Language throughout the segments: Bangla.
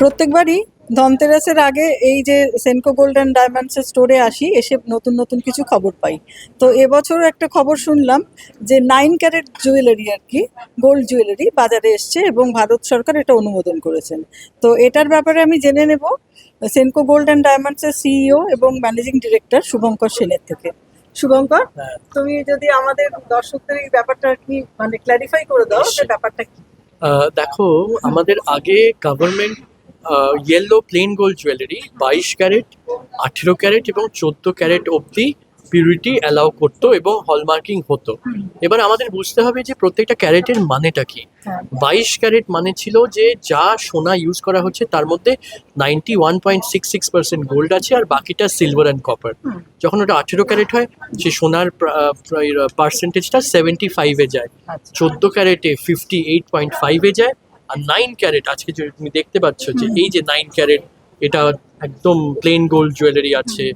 প্রত্যেকবারই ধনতেরাসের আগে এই যে সেনকো গোল্ড অ্যান্ড ডায়মন্ডসের স্টোরে আসি এসে নতুন নতুন কিছু খবর পাই। তো এবছরও একটা খবর শুনলাম যে নাইন ক্যারেট জুয়েলারি আর কি গোল্ড জুয়েলারি বাজারে এসছে এবং ভারত সরকার এটা অনুমোদন করেছেন। তো এটার ব্যাপারে আমি জেনে নেব সেনকো গোল্ড অ্যান্ড ডায়মন্ডসের সিইও এবং ম্যানেজিং ডিরেক্টর শুভঙ্কর সেনের থেকে। শুভঙ্কর হ্যাঁ। তুমি যদি আমাদের দর্শকদের এই ব্যাপারটা আর কি মানে ক্ল্যারিফাই করে দাও যে ব্যাপারটা কি? দেখো আমাদের আগে government yellow plain gold jewellery বাইশ ক্যারেট আঠেরো ক্যারেট এবং চোদ্দ ক্যারেট অবধি পিউরিটি অ্যালাউ করতো এবং হলমার্কিং হতো। এবার আমাদের বুঝতে হবে যে প্রত্যেকটা ক্যারেটের মানেটা কি। হ্যাঁ। বাইশ ক্যারেট মানে ছিল যে যা সোনা ইউজ করা হচ্ছে তার মধ্যে ninety one point six six percent gold আছে আর বাকিটা সিলভার অ্যান্ড কপার যখন ওটা আঠেরো ক্যারেট হয় সে সোনার পার্সেন্টেজটা সেভেন্টি ফাইভে যায়। আচ্ছা। চোদ্দ ক্যারেটে ফিফটি এইট পয়েন্ট ফাইভে যায় আর নাইন ক্যারেট আজকে যে তুমি দেখতে পাচ্ছ যে এই যে নাইন ক্যারেট এটা একদম প্লেন গোল্ড জুয়েলারি আছে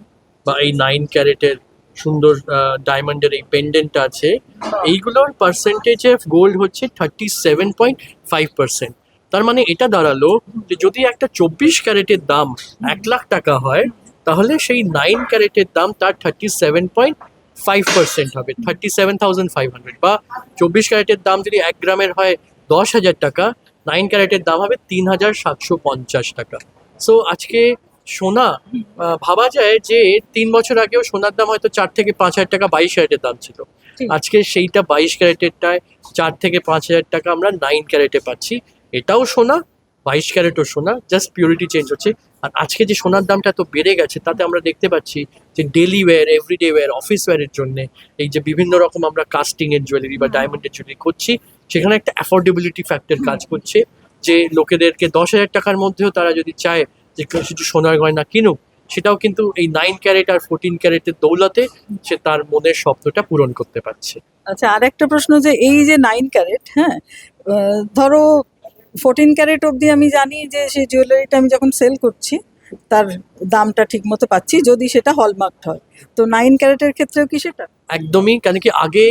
বা এই নাইন ক্যারেটের সুন্দর ডায়মন্ডের এই পেন্ডেন্ট আছে এইগুলোর পার্সেন্টেজ অফ গোল্ড হচ্ছে thirty seven point five percent তার মানে এটা দাঁড়াল যে যদি একটা চব্বিশ ক্যারেটের দাম এক লাখ টাকা হয় তাহলে সেই নাইন ক্যারেটের দাম তার thirty seven point five percent হবে thirty seven thousand five hundred বা চব্বিশ ক্যারেটের দাম যদি এক গ্রামের হয় দশ হাজার টাকা নাইন ক্যারেটের দাম হবে তিন হাজার সাতশো পঞ্চাশ টাকা। সো আজকে সোনা ভাবা যায় যে তিন বছর আগেও সোনার দাম হয়তো চার থেকে পাঁচ হাজার টাকা বাইশ ক্যারেটের দাম ছিল। আজকে সেইটা বাইশ ক্যারেটেরটায় চার থেকে পাঁচ হাজার টাকা আমরা নাইন ক্যারেটে পাচ্ছি। এটাও সোনা বাইশ ক্যারেটও সোনা জাস্ট পিউরিটি চেঞ্জ হচ্ছে। আর আজকে যে সোনার দামটা এত বেড়ে গেছে তাতে আমরা দেখতে পাচ্ছি যে daily wear everyday wear office ওয়্যারের জন্য এই যে বিভিন্ন রকম আমরা কাস্টিং এর জুয়েলারি বা। ডায়মন্ডের জুয়েলারি করছি সেখানে একটা অ্যাফোর্ডেবিলিটি ফ্যাক্টর কাজ করছে যে লোকেদেরকে দশ হাজার টাকার মধ্যেও তারা যদি চায় যে কিছু সোনার গয়না কিনুক সেটাও কিন্তু এই নাইন ক্যারেট আর ফোরটিন ক্যারেটের দৌলতে সে তার মনের স্বপ্নটা পূরণ করতে পারছে। আচ্ছা আর একটা প্রশ্ন যে এই যে নাইন ক্যারেট হ্যাঁ ধরো ফোরটিন ক্যারেট অবধি আমি জানি যে সেই জুয়েলারিটা আমি যখন সেল করছি তার দামটা ঠিক মতো পাচ্ছি যদি সেটা হলমার্কড হয়। তো নাইন ক্যারেটের ক্ষেত্রেও কি সেটা? একদমই কেন কি আগে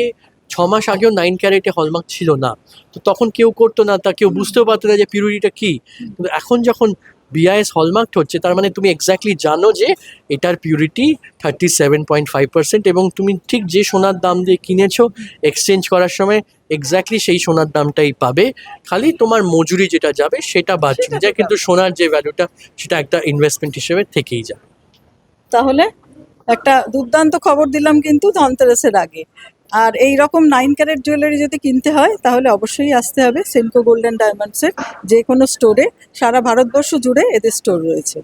ছ মাস আগেও নাইন ক্যারেটে হলমার্ক ছিল না। তো তখন কেউ করতো না তা কেউ বুঝতেও পারতো না যে পিউরিটিটা কী। কিন্তু এখন যখন বিআইএস হলমার্ক হচ্ছে তার মানে তুমি এক্স্যাক্টলি জানো যে এটার purity thirty seven point five percent এবং তুমি ঠিক যে সোনার দাম দিয়ে কিনেছো এক্সচেঞ্জ করার সময় এক্স্যাক্টলি সেই সোনার দামটাই পাবে। খালি তোমার মজুরি যেটা যাবে সেটা বাদ চলে যায় কিন্তু সোনার যে ভ্যালুটা সেটা একটা ইনভেস্টমেন্ট হিসেবে থেকেই যায়। তাহলে একটা দুর্দান্ত খবর দিলাম কিন্তু ধনতেরাসের আগে। আর এই রকম নাইন ক্যারেট জুয়েলারি যদি কিনতে হয়, তাহলে অবশ্যই আসতে হবে সেনকো গোল্ডেন ডায়মন্ডসের যে কোনো স্টোরে সারা ভারতবর্ষ জুড়ে এদের স্টোর রয়েছে।